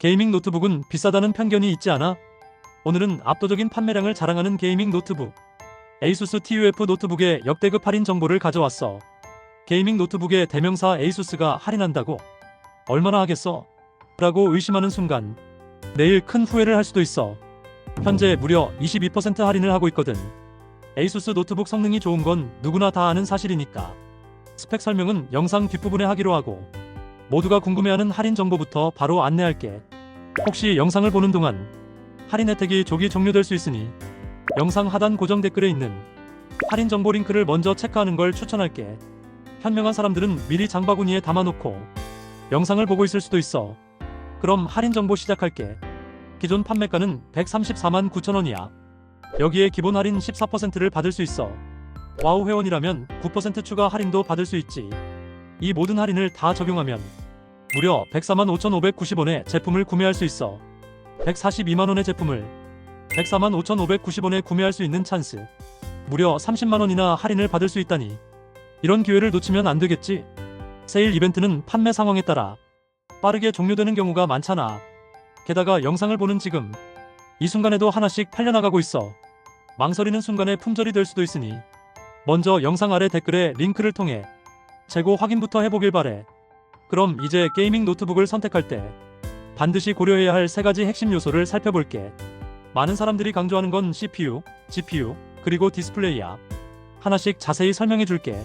게이밍 노트북은 비싸다는 편견이 있지 않아? 오늘은 압도적인 판매량을 자랑하는 게이밍 노트북 ASUS TUF 노트북의 역대급 할인 정보를 가져왔어. 게이밍 노트북의 대명사 ASUS가 할인한다고? 얼마나 하겠어? 라고 의심하는 순간 내일 큰 후회를 할 수도 있어. 현재 무려 22% 할인을 하고 있거든. ASUS 노트북 성능이 좋은 건 누구나 다 아는 사실이니까. 스펙 설명은 영상 뒷부분에 하기로 하고 모두가 궁금해하는 할인 정보부터 바로 안내할게. 혹시 영상을 보는 동안 할인 혜택이 조기 종료될 수 있으니 영상 하단 고정 댓글에 있는 할인 정보 링크를 먼저 체크하는 걸 추천할게. 현명한 사람들은 미리 장바구니에 담아놓고 영상을 보고 있을 수도 있어. 그럼 할인 정보 시작할게. 기존 판매가는 134만 9천 원이야. 여기에 기본 할인 14%를 받을 수 있어. 와우 회원이라면 9% 추가 할인도 받을 수 있지. 이 모든 할인을 다 적용하면 무려 104만 5,590원에 제품을 구매할 수 있어. 142만 원의 제품을 104만 5,590원에 구매할 수 있는 찬스. 무려 30만 원이나 할인을 받을 수 있다니. 이런 기회를 놓치면 안 되겠지. 세일 이벤트는 판매 상황에 따라 빠르게 종료되는 경우가 많잖아. 게다가 영상을 보는 지금 이 순간에도 하나씩 팔려나가고 있어. 망설이는 순간에 품절이 될 수도 있으니 먼저 영상 아래 댓글에 링크를 통해 재고 확인부터 해보길 바래. 그럼 이제 게이밍 노트북을 선택할 때 반드시 고려해야 할 세 가지 핵심 요소를 살펴볼게. 많은 사람들이 강조하는 건 CPU, GPU, 그리고 디스플레이야. 하나씩 자세히 설명해 줄게.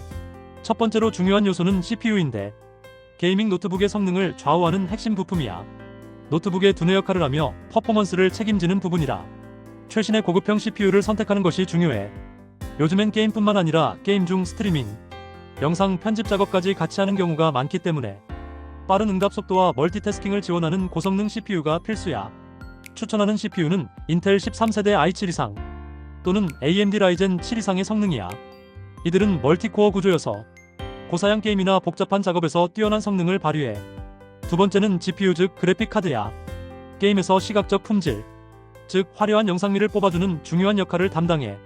첫 번째로 중요한 요소는 CPU인데 게이밍 노트북의 성능을 좌우하는 핵심 부품이야. 노트북의 두뇌 역할을 하며 퍼포먼스를 책임지는 부분이라 최신의 고급형 CPU를 선택하는 것이 중요해. 요즘엔 게임뿐만 아니라 게임 중 스트리밍, 영상 편집 작업까지 같이 하는 경우가 많기 때문에 빠른 응답 속도와 멀티태스킹을 지원하는 고성능 CPU가 필수야. 추천하는 CPU는 인텔 13세대 i7 이상 또는 AMD 라이젠 7 이상의 성능이야. 이들은 멀티코어 구조여서 고사양 게임이나 복잡한 작업에서 뛰어난 성능을 발휘해. 두 번째는 GPU 즉 그래픽 카드야. 게임에서 시각적 품질, 즉 화려한 영상미를 뽑아주는 중요한 역할을 담당해.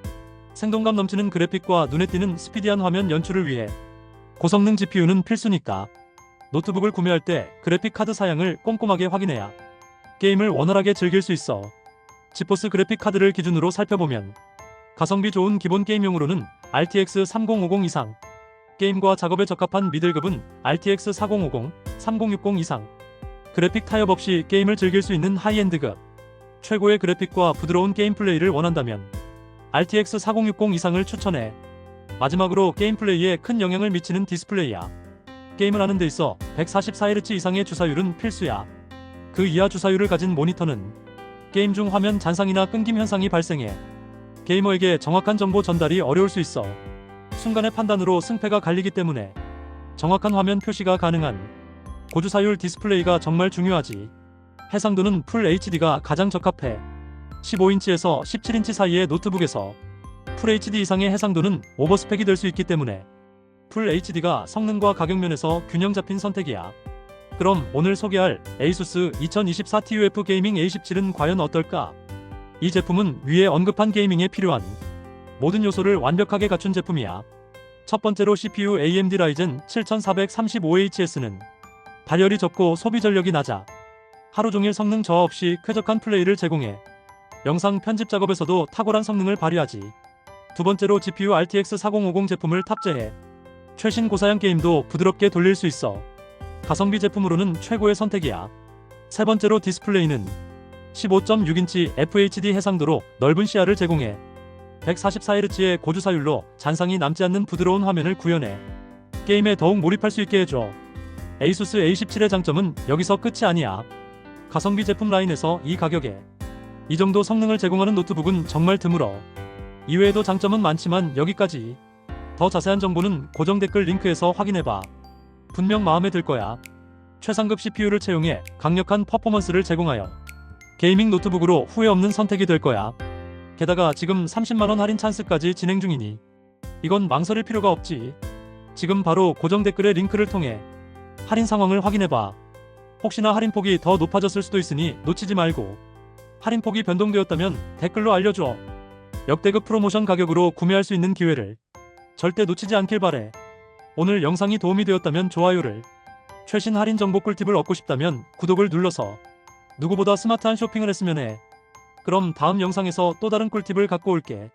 생동감 넘치는 그래픽과 눈에 띄는 스피디한 화면 연출을 위해 고성능 GPU는 필수니까. 노트북을 구매할 때 그래픽 카드 사양을 꼼꼼하게 확인해야 게임을 원활하게 즐길 수 있어. 지포스 그래픽 카드를 기준으로 살펴보면 가성비 좋은 기본 게임용으로는 RTX 3050 이상, 게임과 작업에 적합한 미들급은 RTX 4050, 3060 이상, 그래픽 타협 없이 게임을 즐길 수 있는 하이엔드급, 최고의 그래픽과 부드러운 게임 플레이를 원한다면 RTX 4060 이상을 추천해. 마지막으로 게임 플레이에 큰 영향을 미치는 디스플레이야. 게임을 하는 데 있어 144Hz 이상의 주사율은 필수야. 그 이하 주사율을 가진 모니터는 게임 중 화면 잔상이나 끊김 현상이 발생해 게이머에게 정확한 정보 전달이 어려울 수 있어 순간의 판단으로 승패가 갈리기 때문에 정확한 화면 표시가 가능한 고주사율 디스플레이가 정말 중요하지. 해상도는 풀 HD가 가장 적합해. 15인치에서 17인치 사이의 노트북에서 풀 HD 이상의 해상도는 오버스펙이 될 수 있기 때문에 풀 HD가 성능과 가격 면에서 균형 잡힌 선택이야. 그럼 오늘 소개할 ASUS 2024 TUF 게이밍 A17은 과연 어떨까? 이 제품은 위에 언급한 게이밍에 필요한 모든 요소를 완벽하게 갖춘 제품이야. 첫 번째로 CPU AMD 라이젠 7435HS는 발열이 적고 소비 전력이 낮아 하루 종일 성능 저하 없이 쾌적한 플레이를 제공해 영상 편집 작업에서도 탁월한 성능을 발휘하지. 두 번째로 GPU RTX 4050 제품을 탑재해 최신 고사양 게임도 부드럽게 돌릴 수 있어 가성비 제품으로는 최고의 선택이야. 세 번째로 디스플레이는 15.6인치 FHD 해상도로 넓은 시야를 제공해 144Hz의 고주사율로 잔상이 남지 않는 부드러운 화면을 구현해 게임에 더욱 몰입할 수 있게 해줘. ASUS A17의 장점은 여기서 끝이 아니야. 가성비 제품 라인에서 이 가격에 이 정도 성능을 제공하는 노트북은 정말 드물어. 이외에도 장점은 많지만 여기까지. 더 자세한 정보는 고정 댓글 링크에서 확인해봐. 분명 마음에 들 거야. 최상급 CPU를 채용해 강력한 퍼포먼스를 제공하여 게이밍 노트북으로 후회 없는 선택이 될 거야. 게다가 지금 30만원 할인 찬스까지 진행 중이니 이건 망설일 필요가 없지. 지금 바로 고정 댓글의 링크를 통해 할인 상황을 확인해봐. 혹시나 할인폭이 더 높아졌을 수도 있으니 놓치지 말고 할인폭이 변동되었다면 댓글로 알려줘. 역대급 프로모션 가격으로 구매할 수 있는 기회를 절대 놓치지 않길 바래. 오늘 영상이 도움이 되었다면 좋아요를 최신 할인 정보 꿀팁을 얻고 싶다면 구독을 눌러서 누구보다 스마트한 쇼핑을 했으면 해. 그럼 다음 영상에서 또 다른 꿀팁을 갖고 올게.